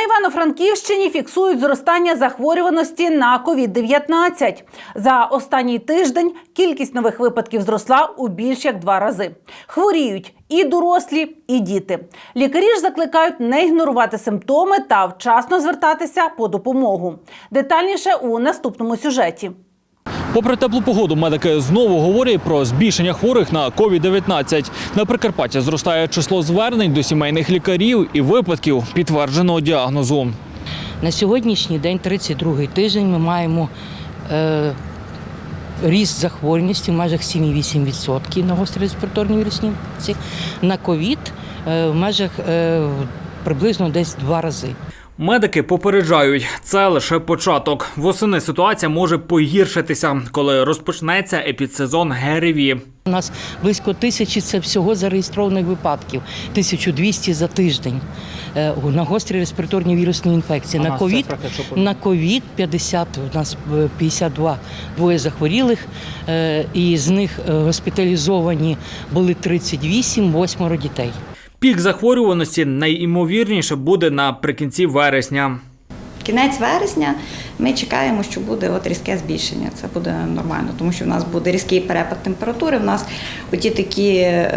На Івано-Франківщині фіксують зростання захворюваності на COVID-19. За останній тиждень кількість нових випадків зросла у більш як два рази. Хворіють і дорослі, і діти. Лікарі ж закликають не ігнорувати симптоми та вчасно звертатися по допомогу. Детальніше у наступному сюжеті. Попри теплу погоду, медики знову говорять про збільшення хворих на COVID-19. На Прикарпатті зростає число звернень до сімейних лікарів і випадків підтвердженого діагнозу. На сьогоднішній день, 32-й тиждень, ми маємо е, ріст захворюваності в межах 7,8% на гострі респіраторні вірусні інфекції. На ковід е, в межах е, приблизно десь два рази. Медики попереджають, це лише початок. Восени ситуація може погіршитися, коли розпочнеться епідсезон ГРВІ. У нас близько тисячі це всього зареєстрованих випадків, 1200 за тиждень е, на гострі респіраторні вірусні інфекції. на ковід на ковід 50, у нас е, 52 двоє захворілих, е, і з них е, госпіталізовані були 38, восьмеро дітей. Пік захворюваності найімовірніше буде наприкінці вересня. Кінець вересня ми чекаємо, що буде от різке збільшення. Це буде нормально, тому що в нас буде різкий перепад температури. В нас оті такі е,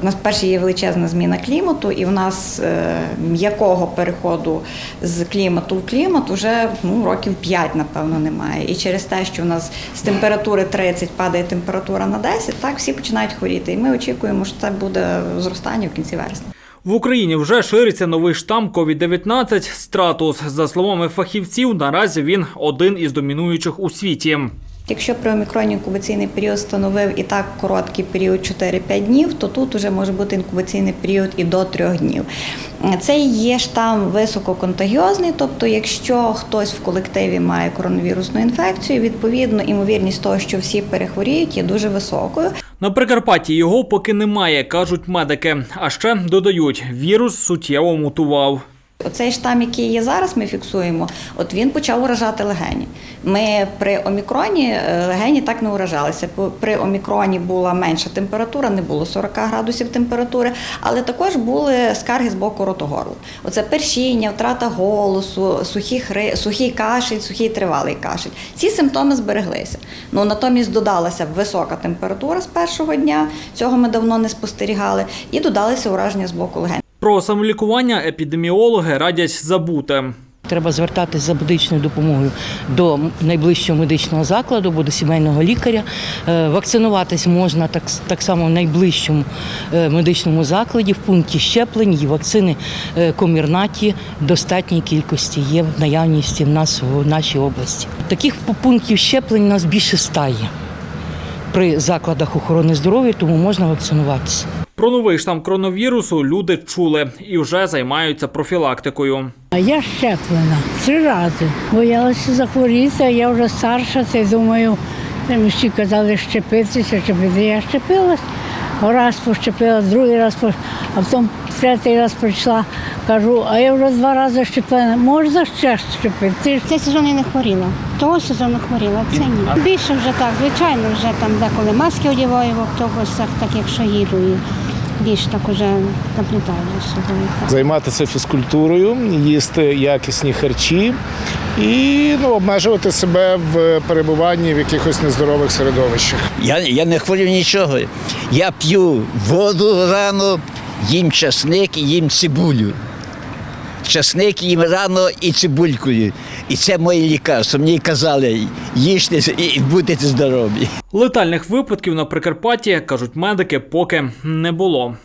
в нас перше є величезна зміна клімату, і в нас е, м'якого переходу з клімату в клімат вже ну, років 5, напевно, немає. І через те, що в нас з температури 30 падає температура на 10, так всі починають хворіти. І ми очікуємо, що це буде зростання в кінці вересня. В Україні вже шириться новий штам COVID-19 стратус. За словами фахівців, наразі він один із домінуючих у світі. Якщо при омікроні інкубаційний період становив і так короткий період 4-5 днів, то тут вже може бути інкубаційний період і до 3 днів. Це є штам висококонтагіозний, тобто, якщо хтось в колективі має коронавірусну інфекцію, відповідно імовірність того, що всі перехворіють, є дуже високою. На Прикарпатті його поки немає, кажуть медики. А ще додають, вірус суттєво мутував. Оцей штам, який є зараз, ми фіксуємо, от він почав уражати легені. Ми при омікроні е, легені так не уражалися. При омікроні була менша температура, не було 40 градусів температури, але також були скарги з боку ротогорла. Оце першіння, втрата голосу, сухий, хри, сухий кашель, сухий тривалий кашель. Ці симптоми збереглися. Ну натомість додалася висока температура з першого дня. Цього ми давно не спостерігали, і додалися ураження з боку легень. Про самолікування епідеміологи радять забути. Треба звертатись за медичною допомогою до найближчого медичного закладу або до сімейного лікаря. Е, Вакцинуватись можна так, так само в найближчому е, медичному закладі, в пункті щеплень і вакцини е, комірнаті достатній кількості є в наявності в нас в нашій області. Таких пунктів щеплень у нас більше стає при закладах охорони здоров'я, тому можна вакцинуватися. Про новий штам коронавірусу люди чули і вже займаються профілактикою. Я щеплена три рази. Боялася захворіти, а я вже старша, це думаю, всі казали щепитися, щепити. Я щепилась, раз пощепилась, другий раз а потім третій раз прийшла, кажу, а я вже два рази щеплена, можна ще щепити? Ти ж Цей сезон я не хворіла. Того сезону хворіла, це ні. Більше вже так, звичайно, вже там деколи маски одягаю в автобусах, так якщо їду, більш так уже так. займатися фізкультурою, їсти якісні харчі і ну, обмежувати себе в перебуванні в якихось нездорових середовищах. Я, я не хворів нічого. Я п'ю воду рано, їм часник і їм цибулю. Часник їм рано і цибулькою. І це моє лікарство. Мені казали, їжте і будете здорові. Летальних випадків на Прикарпатті, кажуть медики, поки не було.